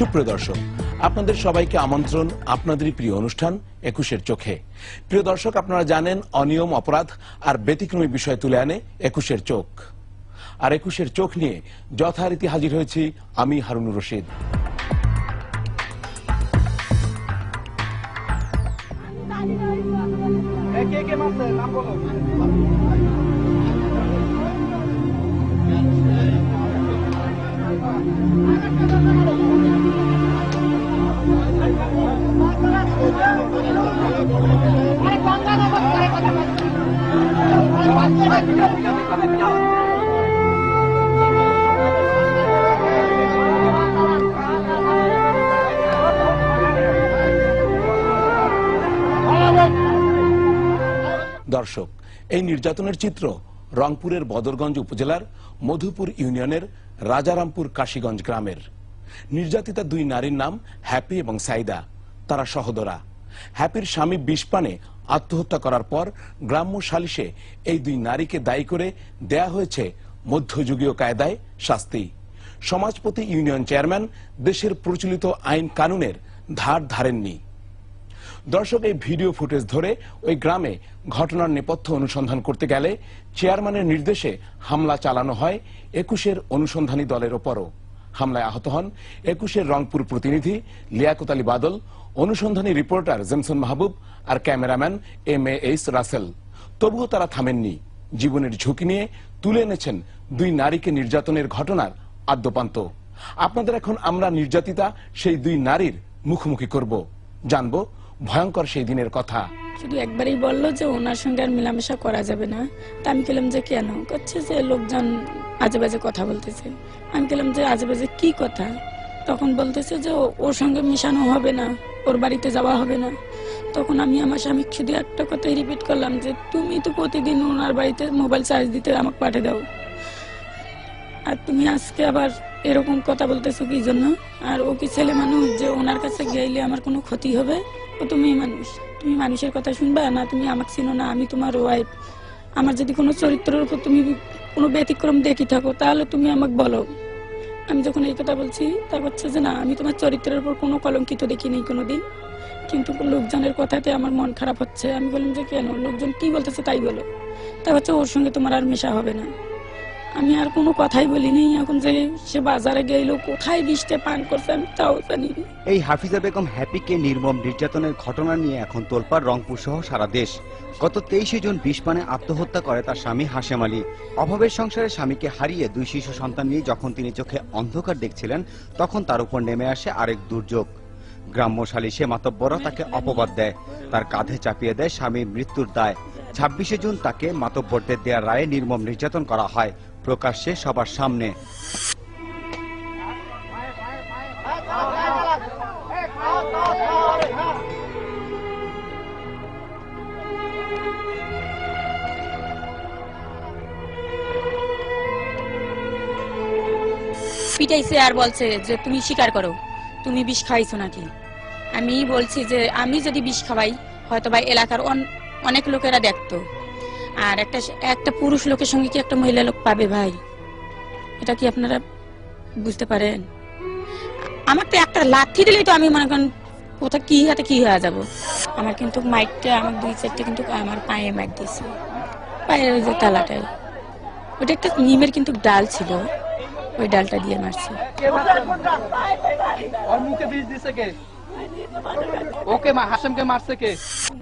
সুপ্রিয় দর্শক, আপনাদের সবাইকে আমন্ত্রণ, আপনাদেরই প্রিয় অনুষ্ঠান একুশের চোখে। প্রিয় দর্শক, আপনারা জানেন অনিয়ম, অপরাধ আর ব্যতিক্রমী বিষয় তুলে আনে একুশের চোখ। আর একুশের চোখ নিয়ে যথারীতি হাজির হয়েছি আমি হারুনুর রশিদ। কে কে নাম বলো। দর্শক, এই নির্যাতনের চিত্র রংপুরের বদরগঞ্জ উপজেলার মধুপুর ইউনিয়নের রাজারামপুর কাশীগঞ্জ গ্রামের। নির্যাতিতা দুই নারীর নাম হ্যাপি এবং সাইদা। তারা সহদরা। হ্যাপির স্বামী বিষপানে আত্মহত্যা করার পর গ্রাম্য সালিশে এই দুই নারীকে দায়ী করে দেয়া হয়েছে মধ্যযুগীয় কায়দায় শাস্তি। সমাজপতি ইউনিয়ন চেয়ারম্যান দেশের প্রচলিত আইন কানুনের ধার ধারেননি। দর্শক, এই ভিডিও ফুটেজ ধরে ওই গ্রামে ঘটনার নেপথ্য অনুসন্ধান করতে গেলে চেয়ারম্যানের নির্দেশে হামলা চালানো হয় একুশের অনুসন্ধানী দলের ওপরও। হামলায় আহত হন একুশের রংপুর প্রতিনিধি লিয়াকত আলী বাদল, অনুসন্ধানী reporter Jameson Mahbub R cameraman M A H Rasel. তবুও তারা থামেননি। জীবনের ঝুঁকি নিয়ে তুলে এনেছেন দুই নারীকে নির্যাতনের ঘটনার আদ্যপান্ত। আপনাদের এখন আমরা নির্যাতিতা সেই দুই নারীর মুখোমুখি করব। জানব ভয়ঙ্কর সেই দিনের কথা। শুধু একবারই বলল যে ওনার সঙ্গে আর মেলামেশা করা যাবে না। তা আমি বললাম যে কেন? করছে যে লোকজন আজে বাজে কথা বলতেছে। আমি বললাম যে আজে বাজে কি কথা? তখন বলতেছে যে ওর সঙ্গে মেশানো হবে না, ওর বাড়িতে যাওয়া হবে না। তখন আমি আমার স্বামী শুধু একটা কথাই রিপিট করলাম যে, তুমি তো প্রতিদিন ওনার বাড়িতে মোবাইল চার্জ দিতে আমাকে পাঠিয়ে দাও। আর তুমি আজকে আবার এরকম কথা বলতেছো কি জন্য? আর ও কি ছেলে মানুষ যে ওনার কাছে গেলে আমার কোনো ক্ষতি হবে? ও তুমি মানুষ। তুমি মানুষের কথা শুনবা না, তুমি আমাকে চিনো না, আমি তোমার ওয়াইফ আমার যদি কোনো চরিত্রের উপর তুমি কোনো ব্যতিক্রম দেখি থাকো, তাহলে তুমি আমাকে বলো। আমি যখন এই কথা বলছি তা হচ্ছে যে না, আমি তোমার চরিত্রের উপর কোনো কলঙ্কিত দেখিনি কোনোদিন। কিন্তু লোকজনের কথাতে আমার মন খারাপ হচ্ছে। আমি বললাম যে কেন? লোকজন কি বলতেছে তাই বলো। তা হচ্ছে ওর সঙ্গে তোমার আর মেশা হবে না। আমি আর কোনো কথাই বলিনি। এখন যে সে বাজারে গেলো কোথায় বৃষ্টি পান করছে আমি তাও জানি এই হাফিজা বেগম হ্যাপিকে নির্মম নির্যাতনের ঘটনা নিয়ে এখন তোলপাড় রংপুর সহ সারা দেশ। গত তেইশে জুন বিষপানে আত্মহত্যা করে তার স্বামী হাশেম আলী। অভাবের সংসারে স্বামীকে হারিয়ে দুই শিশু সন্তান নিয়ে যখন তিনি চোখে অন্ধকার দেখছিলেন, তখন তার উপর নেমে আসে আরেক দুর্যোগ। গ্রাম্য সালিশে মাতব্বরা তাকে অপবাদ দেয়। তার কাঁধে চাপিয়ে দেয় স্বামীর মৃত্যুর দায়। ছাব্বিশে জুন তাকে মাতব্বরদের দেয়া রায়ে নির্মম নির্যাতন করা হয়। প্রকাশ্যে সবার সামনে। পিটাইছে আর বলছে যে, তুমি স্বীকার করো, তুমি বিষ খাইছো নাকি? আমি বলছি যে, আমি যদি বিষ খাওয়াই হয়তো বা এলাকার অন- অনেক লোকেরা দেখতো। আর একটা একটা পুরুষ লোকের সঙ্গে কি একটা মহিলা লোক পাবে ভাই? এটা কি আপনারা বুঝতে পারেন? আমার তো একটা লাথি দিলেই তো আমি মনে করেন কোথায় কি হাতে কি হয়ে যাব। আমার কিন্তু মাইকটা, আমার দুই চারটে কিন্তু আমার পায়ে মাইক দিয়েছে। পায়ের ওই যে তালাটায় ওটা একটা নিমের কিন্তু ডাল ছিল। ওই ডালটা দিয়ে মারছে। ওকে মা হাসেমকে মারছে কে?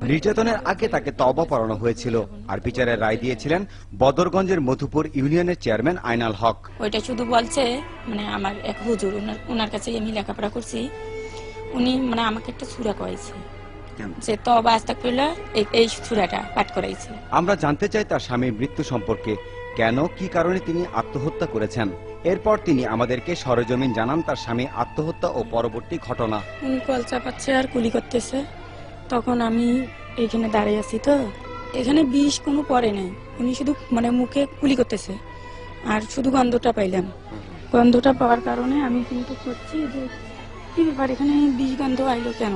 নির্যাতনের আগে তাকে তবা পড়ানো হয়েছিল আর বিচারের রায় দিয়েছিলেন বদরগঞ্জের মধুপুর ইউনিয়নের চেয়ারম্যান আইনাল হক। ওইটা শুধু বলছে মানে আমার এক হুজুর ওনার কাছে আমি লেখাপড়া করছি। উনি মানে আমাকে একটা সুরা করাইছে। যে তবা এই এই সুরাটা পাঠ করাইছে। আমরা জানতে চাই তার স্বামীর মৃত্যু সম্পর্কে। কেন কি কারণে তিনি আত্মহত্যা করেছেন? এরপর তিনি আমাদেরকে সরজমিন জানান তার স্বামী আত্মহত্যা ও পরবর্তী ঘটনা। উনি কল চাপাচ্ছে আর কুলি করতেছে। তখন আমি এখানে দাঁড়িয়ে আছি তো। এখানে বিষ কোনো পরে নাই। উনি শুধু মানে মুখে কুলি করতেছে। আর শুধু গন্ধটা পাইলাম। গন্ধটা পাওয়ার কারণে আমি কিন্তু করছি যে কি ব্যাপার এখানে বিষ গন্ধ আইলো কেন?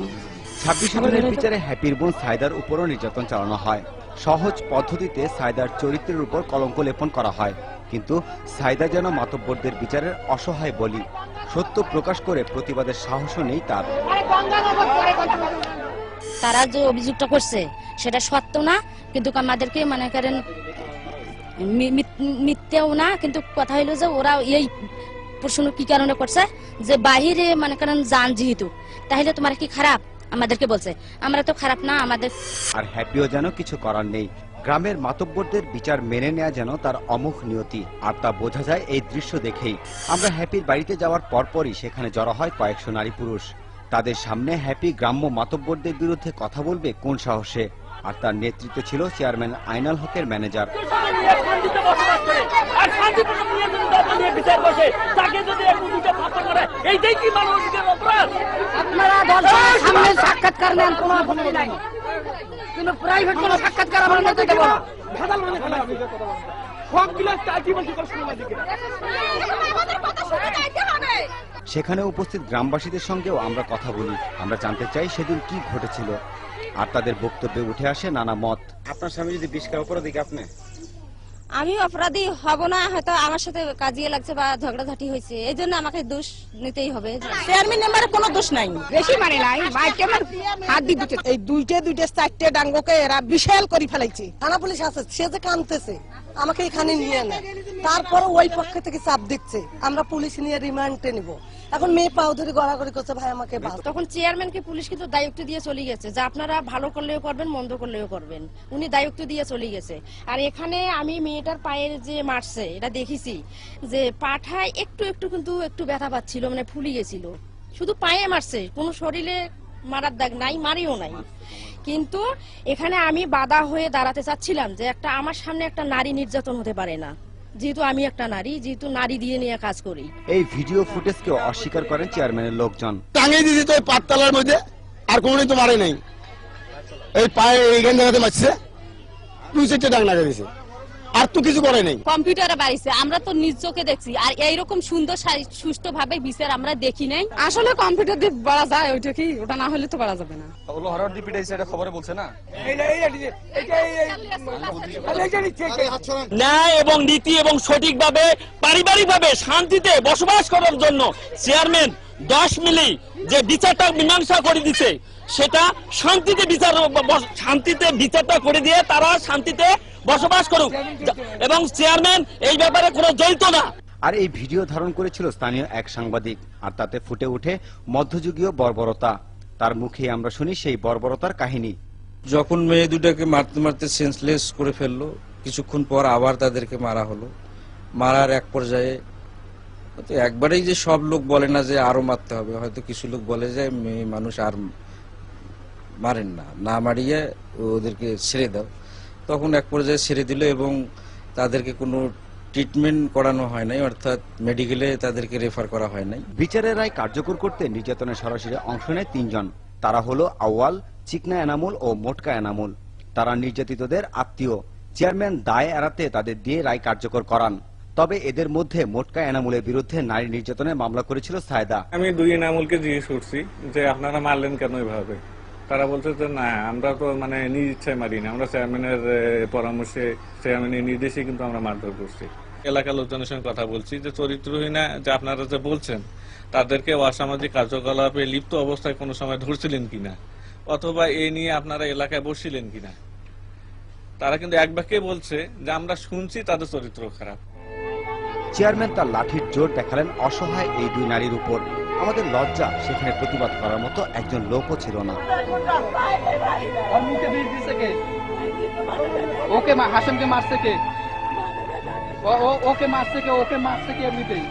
ছাব্বিশ বিচারে হ্যাপির বোন সাইদার উপরও নির্যাতন চালানো হয়। সহজ পদ্ধতিতে সাইদার চরিত্রের উপর কলঙ্ক লেপন করা হয়। কিন্তু সাইদা যেন মাতব্বরদের বিচারের অসহায় বলি। সত্য প্রকাশ করে প্রতিবাদের সাহসও নেই তার। তারা যে অভিযোগটা করছে সেটা সত্য না কিন্তু আমাদেরকে মনে করেন মি- মিথ্যেও না কিন্তু কথা হইল যে ওরা এই প্রশ্ন কি কারণে করছে? যে বাহিরে মনে করেন যান যেহেতু তাহলে তোমার কি খারাপ? আমাদেরকে বলছে, আমরা তো খারাপ না, আমাদের আর হ্যাপিও যেন কিছু করার নেই। গ্রামের মাতব্বরদের বিচার মেনে নেওয়া যেন তার অমুখ নিয়তি। আর তা বোঝা যায় এই দৃশ্য দেখেই। আমরা হ্যাপির বাড়িতে যাওয়ার পরপরই সেখানে জড়ো হয় কয়েকশো নারী পুরুষ। তাদের সামনে হ্যাপি গ্রাম্য মাতব্বরদের বিরুদ্ধে কথা বলবে কোন সাহসে? আর তার নেতৃত্বে ছিল চেয়ারম্যান আইনাল হকের ম্যানেজার। সাক্ষাৎকার নেন কোনো আপত্তি নাই। কিন্তু প্রাইভেট কোনো সাক্ষাৎকার আমরা মানে সেখানে উপস্থিত গ্রামবাসীদের সঙ্গেও আমরা কথা বলি। আমরা জানতে চাই সেদিন কি ঘটেছিল। আর তাদের বক্তব্যে উঠে আসে নানা মত। আপনার স্বামী যদি বিষ খাওয়া অপরাধী আপনি? আমি অপরাধী হব না হয়তো আমার সাথে কাজিয়ে লাগছে বা ঝগড়াঝাটি হয়েছে। এই জন্য আমাকে দোষ নিতেই হবে। চেয়ারম্যান মেম্বারের কোনো দোষ নাই। বেশি মানে নাই। মাইকে আমার হাত দিয়ে দিতে এই দুইটে দুইটে চারটে ডাঙ্গকে এরা বিশাল করে ফেলাইছে। থানা পুলিশ আছে সে যে কানতেছে আমাকে এখানে নিয়ে নেয় তারপরে ওই পক্ষ থেকে চাপ দিচ্ছে। আমরা পুলিশ নিয়ে রিমান্ডে নিব। এখন মেয়ে পাও ধরে গড়াগড়ি করছে ভাই আমাকে। তখন চেয়ারম্যানকে পুলিশ কিন্তু দায়িত্ব দিয়ে চলে গেছে। যে আপনারা ভালো করলেও করবেন মন্দ করলেও করবেন। উনি দায়িত্ব দিয়ে চলে গেছে। আর এখানে আমি মেয়েটার পায়ের যে মারছে এটা দেখেছি যে পাঠায় একটু একটু কিন্তু একটু ব্যথা পাচ্ছিল মানে ফুলে গেছিল। শুধু পায়ে মারছে কোনো শরীরে মারার দাগ নাই মারিও নাই। কিন্তু এখানে আমি বাধা হয়ে দাঁড়াতে চাচ্ছিলাম যে একটা আমার সামনে একটা নারী নির্যাতন হতে পারে না। যেহেতু আমি একটা নারী যেহেতু নারী দিয়ে নিয়ে কাজ করি। এই ভিডিও ফুটেজকে অস্বীকার করেন চেয়ারম্যানের লোকজন। টাঙিয়ে দিয়েছি তো ওই পাততলার মধ্যে আর কোনোদিন তো মারে নাই। এই পায়ে এইখান জায়গাতে মারছে। দুই চারটে ডাক লাগা দিয়েছে। আর তো কিছু করে নাই কম্পিউটারে বাড়িছে আমরা তো নিজ চোখে দেখছি আর এইরকম সুন্দর সুষ্ঠু ভাবে বিচার আমরা দেখি নাই আসলে কম্পিউটার দিয়ে বাড়া যায় ওইটা কি ওটা না হলে তো বাড়া যাবে না ন্যায় এবং নীতি এবং সঠিকভাবে পারিবারিকভাবে শান্তিতে বসবাস করার জন্য চেয়ারম্যান দশ মিলি যে বিচারটা মীমাংসা করে দিছে সেটা শান্তিতে বিচার শান্তিতে বিচারটা করে দিয়ে তারা শান্তিতে বসবাস করুক। এবং চেয়ারম্যান এই ব্যাপারে কোনো জড়িত না। আর এই ভিডিও ধারণ করেছিল স্থানীয় এক সাংবাদিক আর তাতে ফুটে ওঠে মধ্যযুগীয় বর্বরতা। তার মুখে আমরা শুনি সেই বর্বরতার কাহিনী। যখন মেয়ে দুটাকে মারতে মারতে সেন্সলেস করে ফেলল কিছুক্ষণ পর আবার তাদেরকে মারা হলো। মারার এক পর্যায়ে তো একবারেই যে সব লোক বলে না যে আরও মারতে হবে হয়তো কিছু লোক বলে যে মেয়ে মানুষ আর মারেন না না মারিয়ে ওদেরকে ছেড়ে দাও। তখন এক পর্যায়ে ছেড়ে দিল এবং তাদেরকে কোনো ট্রিটমেন্ট করানো হয় নাই অর্থাৎ মেডিকেলে তাদেরকে রেফার করা হয় নাই। বিচারের রায় কার্যকর করতে নির্যাতনে সরাসরি অংশ নেয় তিনজন। তারা হলো আউয়াল চিকনা এনামুল ও মোটকা এনামুল। তারা নির্যাতিতদের আত্মীয়। চেয়ারম্যান দায় এড়াতে তাদের দিয়ে রায় কার্যকর করান। তবে এদের মধ্যে মোটকা এনামুলের বিরুদ্ধে নারী নির্যাতনের মামলা করেছিল সায়দা। আমি দুই এনামুলকে জিজ্ঞেস করছি যে আপনারা মারলেন কেন এভাবে? তারা বলছে যে, না, আমরা তো মানে নিজ ইচ্ছায় মারি না। আমরা চেয়ারম্যানের পরামর্শে, চেয়ারম্যানের নির্দেশে কিন্তু আমরা মারধর করছি। এলাকার লোকজনের সঙ্গে কথা বলছি যে, চরিত্রহীনা যে আপনারা যে বলছেন, তাদেরকে অসামাজিক কার্যকলাপে লিপ্ত অবস্থায় কোনো সময় ধরছিলেন কিনা? অথবা এ নিয়ে আপনারা এলাকায় বসছিলেন কিনা? তারা কিন্তু এক বাক্যে বলছে যে, আমরা শুনছি তাদের চরিত্র খারাপ। চেয়ারম্যান তার লাঠির জোর দেখালেন অসহায় এই দুই নারীর উপর। আমাদের লজ্জা, সেখানে প্রতিবাদ করার মতো একজন লোকও ছিল না। ওকে মা, হাসেমকে মারছে কে? ওকে মারছে কে? ওকে মারছে কে এমনিতেই?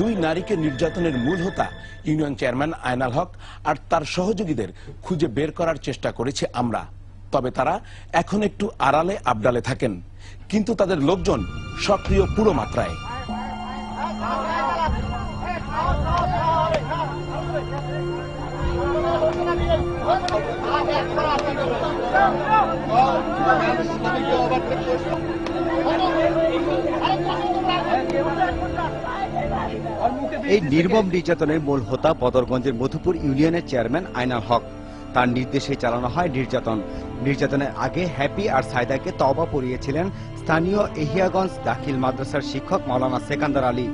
দুই নারীকে নির্যাতনের মূল হোতা ইউনিয়ন চেয়ারম্যান আয়নাল হক আর তার সহযোগীদের খুঁজে বের করার চেষ্টা করেছি আমরা। তবে তারা এখন একটু আড়ালে আবডালে থাকেন, কিন্তু তাদের লোকজন সক্রিয় পুরো মাত্রায়। এই নির্মম নির্যাতনের মূল হোতা বদরগঞ্জের মধুপুর ইউনিয়নের চেয়ারম্যান আইনাল হক। তার নির্দেশে চালানো হয় নির্যাতন। নির্যাতনের আগে হ্যাপি আর সাইদাকে তওবা পড়িয়েছিলেন স্থানীয় এহিয়াগঞ্জ দাখিল মাদ্রাসার শিক্ষক মাওলানা সেকান্দার আলী।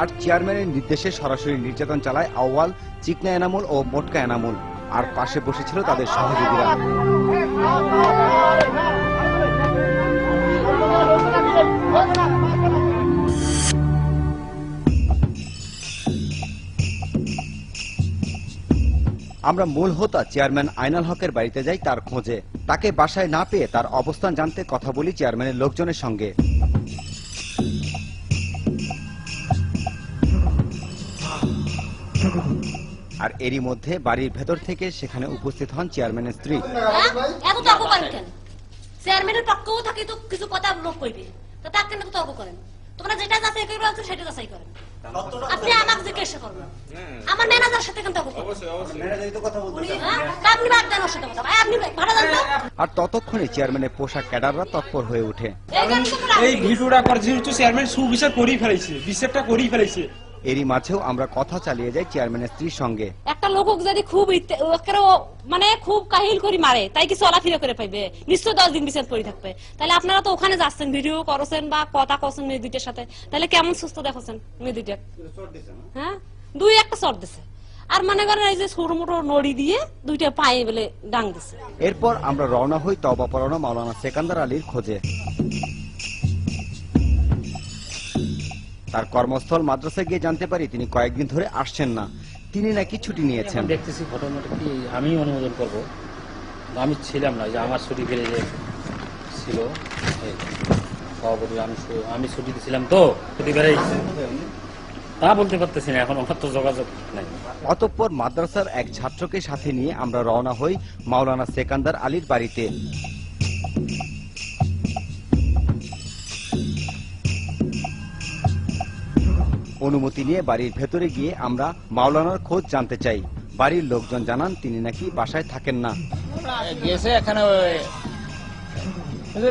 আর চেয়ারম্যানের নির্দেশে সরাসরি নির্যাতন চালায় আউয়াল, চিকনা এনামুল ও মোটকা এনামুল। আর পাশে বসেছিল তাদের সহযোগীরা। আমরা মূল হোতা চেয়ারম্যান আইনাল হকের বাড়িতে যাই তার খোঁজে। তাকে বাসায় না পেয়ে তার অবস্থান জানতে কথা বলি চেয়ারম্যানের লোকজনের সঙ্গে। আর এরই মধ্যে বাড়ির ভেতর থেকে সেখানে উপস্থিত হন চেয়ারম্যানের স্ত্রী। কেন? চেয়ারম্যানের পক্ষও থাকে তো কিছু কথা লোক কইবে। তার কেন তর্ক করেন? তোমরা যেটা যাচাই করবে সেটা যাচাই করেন। আপনি আমাকে জিজ্ঞাসা করবেন। আমার ম্যানেজার সাথে কেন তর্ক করবেন হ্যাঁ? তা আপনি বাদ দেন ওর সাথে কথা। ভাই, আপনি ভাড়া দেন আর ততক্ষণে চেয়ারম্যানের পোশাক ক্যাডাররা তৎপর হয়ে ওঠে। এই ভিডিওটা করছি যেহেতু চেয়ারম্যান সুবিচার করেই ফেলেছে বিচারটা করেই ফেলেছে। এরই মাঝেও আমরা কথা চালিয়ে যাই চেয়ারম্যানের স্ত্রীর সঙ্গে। একটা লোক যদি খুব মানে খুব কাহিল করে মারে তাই কি চলাফেরা করে পাইবে। নিশ্চয় দশ দিন বিচার করে থাকবে। তাহলে আপনারা তো ওখানে যাচ্ছেন ভিডিও করছেন বা কথা করছেন মেয়ে দুইটার সাথে। তাহলে কেমন সুস্থ দেখছেন মেয়ে দুইটা হ্যাঁ? দুই একটা চট দিছে। আর মনে করেন এই যে ছোট মোটো নড়ি দিয়ে দুইটা পায়ে বলে ডাং দিছে। এরপর আমরা রওনা হই তবা পড়ানো মাওলানা সেকান্দার আলীর খোঁজে। তার কর্মস্থল মাদ্রাসায় গিয়ে জানতে পারি তিনি কয়েকদিন ধরে আসছেন না। তিনি নাকি ছুটি নিয়েছেন। দেখতেছি ঘটনাটা কি আমি অনুমোদন করব। আমি ছিলাম না যে আমার ছুটি ফেলে যে ছিল সভাপতি আমি আমি ছুটিতে ছিলাম তো ছুটি বেড়াইছি তা বলতে পারতেছি না এখন আমার তো যোগাযোগ নাই। অতঃপর মাদ্রাসার এক ছাত্রকে সাথে নিয়ে আমরা রওনা হই মাওলানা সেকান্দার আলীর বাড়িতে। অনুমতি নিয়ে বাড়ির ভেতরে গিয়ে আমরা মাওলানার খোঁজ জানতে চাই। বাড়ির লোকজন জানান তিনি নাকি বাসায় থাকেন না। গেছে এখানে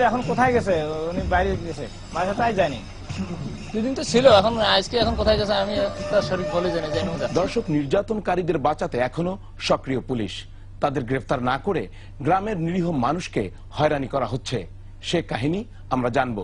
এখন কোথায় গেছে? উনি বাইরে গেছে বাসা তাই জানি। দুদিন তো ছিল এখন আজকে এখন কোথায় গেছে আমি তার সঠিক বলে জানি জানি দর্শক নির্যাতনকারীদের বাঁচাতে এখনও সক্রিয় পুলিশ। তাদের গ্রেফতার না করে গ্রামের নিরীহ মানুষকে হয়রানি করা হচ্ছে। সে কাহিনী আমরা জানব।